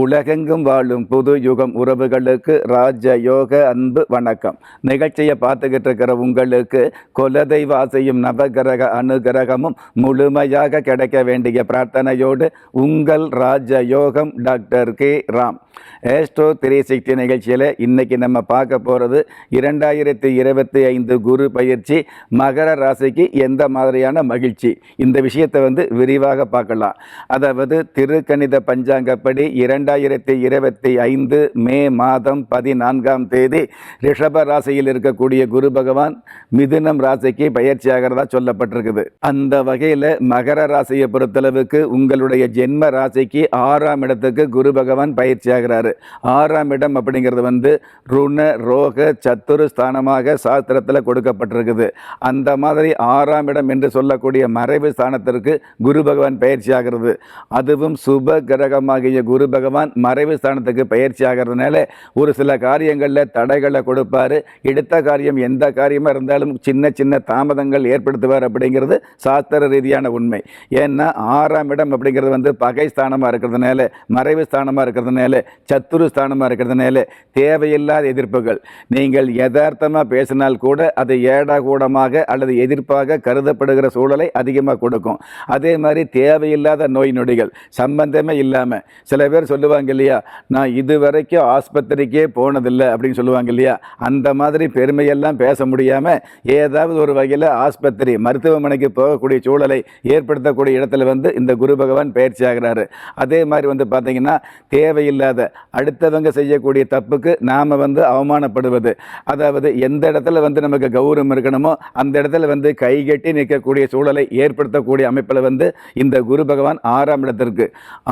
உலகெங்கும் வாழும் புது யுகம் உறவுகளுக்கு ராஜ யோக அன்பு வணக்கம். நிகழ்ச்சியை பார்த்துக்கிட்டு இருக்கிற உங்களுக்கு குலதெய்வ ஆசையும் நவகிரக அனுகிரகமும் முழுமையாக கிடைக்க வேண்டிய பிரார்த்தனையோடு உங்கள் Raja Yogam doctor K. Ram. Astro three sixty நிகழ்ச்சியில் இன்னைக்கு நம்ம பார்க்க போகிறது இரண்டாயிரத்தி இருபத்தி ஐந்து குரு பயிற்சி மகர ராசிக்கு எந்த மாதிரியான மகிழ்ச்சி? இந்த விஷயத்தை வந்து விரிவாக பார்க்கலாம். அதாவது திருக்கணித பஞ்சாங்கப்படி இரண்டு இரண்டாயிரத்தி இருபத்தி ஐந்து மே மாதம் பதினான்காம் தேதி ரிஷப ராசியில் இருக்கக்கூடிய குரு பகவான் மிதுனம் ராசிக்கு பயிற்சி ஆகிறதா சொல்லப்பட்டிருக்குது. அந்த வகையில் மகர ராசியை பொறுத்தளவுக்கு உங்களுடைய ஜென்ம ராசிக்கு ஆறாம் இடத்துக்கு குரு பகவான் பயிற்சி ஆகிறாரு ஆறாம் இடம் அப்படிங்கிறது வந்து ருண ரோக சத்துரு ஸ்தானமாக சாஸ்திரத்தில் கொடுக்கப்பட்டிருக்குது. அந்த மாதிரி ஆறாம் இடம் என்று சொல்லக்கூடிய மறைவு ஸ்தானத்திற்கு குரு பகவான் பயிற்சி ஆகிறது அதுவும் சுப கிரகமாகிய குரு பகவான் மறைவு ஸ்தானத்துக்கு பயிற்சி ஆகிறதுனால ஒரு சில காரியங்களில் தடைகளை கொடுப்பாரு. எடுத்த காரியம் எந்த காரியமாக இருந்தாலும் சின்ன சின்ன தாமதங்கள் ஏற்படுத்துவார் அப்படிங்கிறது சாஸ்திர ரீதியான உண்மை. ஏன்னா ஆறாம் இடம் அப்படிங்கிறது வந்து பகை ஸ்தானமாக இருக்கிறதுனால மறைவு ஸ்தானமாக இருக்கிறதுனால சத்துரு ஸ்தானமாக இருக்கிறதுனால தேவையில்லாத எதிர்ப்புகள். நீங்கள் யதார்த்தமாக பேசினால் கூட அது ஏடாகூடமாக அல்லது எதிர்ப்பாக கருதப்படுகிற சூழலை அதிகமாக கொடுக்கும். அதே மாதிரி தேவையில்லாத நோய் நொடிகள் சம்பந்தமே இல்லாமல் சில பேர் சொல்லுவாங்க இல்லையா? நான் இது வரைக்கும் ஆஸ்பத்திரிக்கே போனதில்லை அப்படின்னு சொல்லுவாங்க இல்லையா? அந்த மாதிரி பெருமையெல்லாம் பேச முடியாமல் ஏதாவது ஒரு வகையில் ஆஸ்பத்திரி மருத்துவமனைக்கு போகக்கூடிய சூழலை ஏற்படுத்தக்கூடிய இடத்துல வந்து இந்த குரு பகவான் பயிற்சி ஆகிறாரு. அதே மாதிரி வந்து பார்த்தீங்கன்னா தேவையில்லாத அடுத்தவங்க செய்யக்கூடிய தப்புக்கு நாம் வந்து அவமானப்படுவது. அதாவது எந்த இடத்துல வந்து நமக்கு கௌரவம் இருக்கணுமோ அந்த இடத்துல வந்து கைகட்டி நிற்கக்கூடிய சூழலை ஏற்படுத்தக்கூடிய அமைப்பில் வந்து இந்த குரு பகவான் ஆறாம் இடத்திற்கு.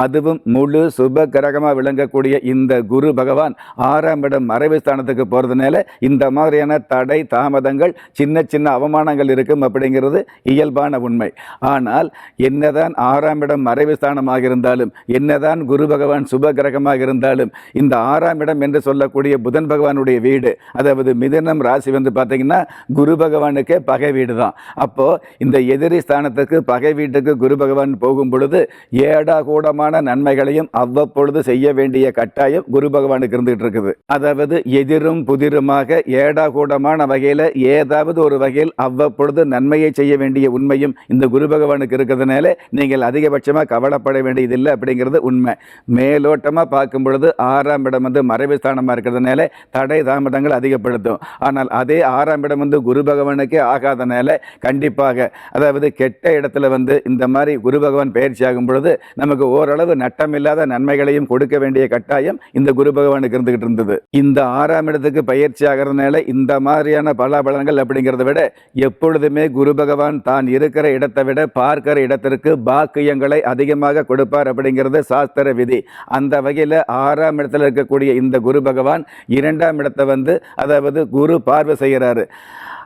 அதுவும் முழு சுப கிரகமாக விளங்கக்கூடிய இந்த குரு பகவான் ஆறாம் இடம் மறைவு ஸ்தானத்துக்கு போகிறதுனால இந்த மாதிரியான தடை தாமதங்கள் சின்ன சின்ன அவமானங்கள் இருக்கும் அப்படிங்கிறது இயல்பான உண்மை. ஆனால் என்னதான் ஆறாம் இடம் மறைவு ஸ்தானமாக இருந்தாலும் என்னதான் குரு பகவான் சுப கிரகமாக இருந்தாலும் இந்த ஆறாம் இடம் என்று சொல்லக்கூடிய புதன் பகவானுடைய வீடு அதாவது மிதனம் ராசி வந்து பார்த்தீங்கன்னா குரு பகவானுக்கே பகை வீடு தான் அப்போது இந்த எதிரி ஸ்தானத்துக்கு பகை வீட்டுக்கு குரு பகவான் போகும் பொழுது ஏடாகூடமான நன்மைகளையும் அவ்வப்போ இப்பொழுது செய்ய வேண்டிய கட்டாயம் குரு பகவானுக்கு இருந்துகிட்டு இருக்குது. அதாவது எதிரும் புதிருமாக ஏடாகூடமான வகையில் ஏதாவது ஒரு வகையில் அவ்வப்பொழுது நன்மையை செய்ய வேண்டிய உண்மையும் இந்த குரு பகவானுக்கு இருக்கிறதுனால நீங்கள் அதிகபட்சமாக கவலைப்பட வேண்டியதில்லை அப்படிங்கிறது உண்மை. மேலோட்டமாக பார்க்கும் பொழுது ஆறாம் இடம் வந்து மறைவு ஸ்தானமாக இருக்கிறதுனால தடை தாமதங்கள் அதிகப்படுத்தும். ஆனால் அதே ஆறாம் இடம் வந்து குரு பகவானுக்கே ஆகாதனால கண்டிப்பாக அதாவது கெட்ட இடத்துல வந்து இந்த மாதிரி குரு பகவான் பயிற்சி ஆகும் பொழுது நமக்கு ஓரளவு நட்டமில்லாத நன்மைகளையும் கொடுக்க வேண்டிய கட்டாயம் இந்த குரு பகவானுக்கு இருந்துகிட்டு இருந்தது. இந்த ஆறாம் இடத்துக்கு பயிற்சி ஆகிறதுனால இந்த மாதிரியான பலாபலன்கள் அப்படிங்கிறத விட எப்பொழுதுமே குரு பகவான் தான் இருக்கிற இடத்தை விட பார்க்கிற இடத்திற்கு பாக்கியங்களை அதிகமாக கொடுப்பார் அப்படிங்கிறது சாஸ்திர விதி. அந்த வகையில் ஆறாம் இடத்துல இருக்கக்கூடிய இந்த குரு பகவான் இரண்டாம் இடத்தை வந்து அதாவது குரு பார்வை செய்கிறாரு.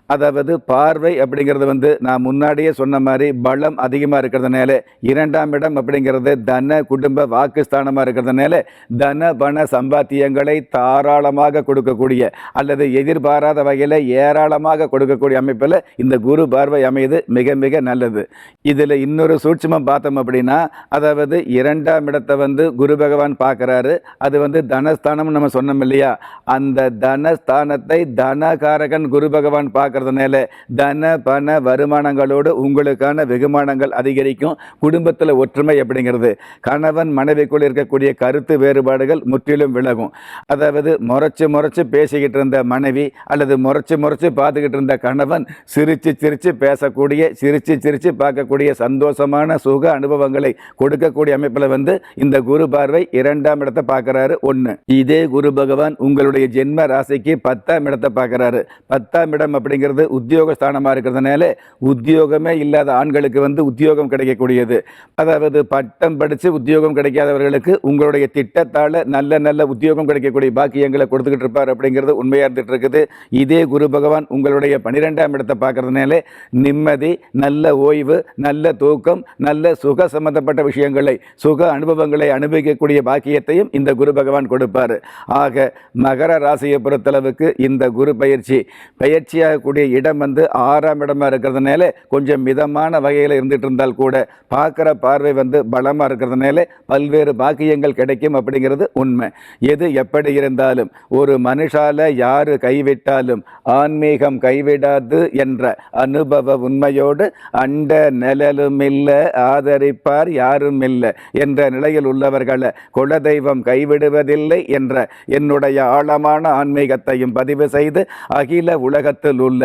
அதாவது பார்வை அப்படிங்கிறது வந்து நான் முன்னாடியே சொன்ன மாதிரி பலம் அதிகமாக இருக்கிறதுனால இரண்டாம் இடம் அப்படிங்கிறது தன குடும்ப வாக்குஸ்தானமாக இருக்கிறதுனால தன பண சம்பாத்தியங்களை தாராளமாக கொடுக்கக்கூடிய அல்லது எதிர்பாராத வகையில் ஏராளமாக கொடுக்கக்கூடிய அமைப்பில் இந்த குரு பார்வை அமைது மிக மிக நல்லது. இதில் இன்னொரு சூட்சமம் பார்த்தோம் அப்படின்னா அதாவது இரண்டாம் இடத்தை வந்து குரு பகவான் பார்க்குறாரு. அது வந்து தனஸ்தானம்னு நம்ம சொன்னோம் இல்லையா? அந்த தனஸ்தானத்தை தனகாரகன் குரு பகவான் பார்க்க பார்க்கறதுனால தன பண வருமானங்களோடு உங்களுக்கான வெகுமானங்கள் அதிகரிக்கும். குடும்பத்தில் ஒற்றுமை அப்படிங்கிறது கணவன் மனைவிக்குள் இருக்கக்கூடிய கருத்து வேறுபாடுகள் முற்றிலும் விலகும். அதாவது முறைச்சு முறைச்சு பேசிக்கிட்டு இருந்த மனைவி அல்லது முறைச்சு முறைச்சு பார்த்துக்கிட்டு இருந்த கணவன் சிரித்து சிரித்து பேசக்கூடிய சிரித்து சிரித்து பார்க்கக்கூடிய சந்தோஷமான சுக அனுபவங்களை கொடுக்கக்கூடிய அமைப்பில் வந்து இந்த குரு பார்வை இரண்டாம் இடத்தை பார்க்குறாரு ஒன்று இதே குரு பகவான் உங்களுடைய ஜென்ம ராசிக்கு பத்தாம் இடத்தை பார்க்குறாரு. பத்தாம் இடம் அப்படிங்கிற அப்படிங்கிறது உத்தியோக ஸ்தானமாக இருக்கிறதுனால உத்தியோகமே இல்லாத ஆண்களுக்கு வந்து உத்தியோகம் கிடைக்கக்கூடியது. அதாவது பட்டம் படித்து உத்தியோகம் கிடைக்காதவர்களுக்கு உங்களுடைய திட்டத்தால் நல்ல நல்ல உத்தியோகம் கிடைக்கக்கூடிய பாக்கியங்களை கொடுத்துக்கிட்டு இருப்பார் அப்படிங்கிறது உண்மையாக இருந்துகிட்டு இருக்குது. இதே குரு பகவான் உங்களுடைய பன்னிரெண்டாம் இடத்தை பார்க்கறதுனால நிம்மதி நல்ல ஓய்வு நல்ல தூக்கம் நல்ல சுக சம்பந்தப்பட்ட விஷயங்களை சுக அனுபவங்களை அனுபவிக்கக்கூடிய பாக்கியத்தையும் இந்த குரு பகவான் கொடுப்பார். ஆக மகர ராசியை பொறுத்தளவுக்கு இந்த குரு பயிற்சி பயிற்சியாக பயிற்சியாகக்கூடிய இடம் வந்து ஆறாம் இடமா இருக்கிறதுனால கொஞ்சம் மிதமான வகையில் இருந்துட்டு இருந்தால் கூட பார்க்குற பார்வை வந்து பலமாக இருக்கிறதுனால பல்வேறு பாக்கியங்கள் கிடைக்கும் அப்படிங்கிறது உண்மை. எது எப்படி இருந்தாலும் ஒரு மனுஷால யாரு கைவிட்டாலும் ஆன்மீகம் கைவிடாது என்ற அனுபவ உண்மையோடு அண்ட நிழலும் இல்லை ஆதரிப்பார் யாரும் இல்லை என்ற நிலையில் உள்ளவர்களை குலதெய்வம் கைவிடுவதில்லை என்ற என்னுடைய ஆழமான ஆன்மீகத்தையும் பதிவு செய்து அகில உலகத்தில் உள்ள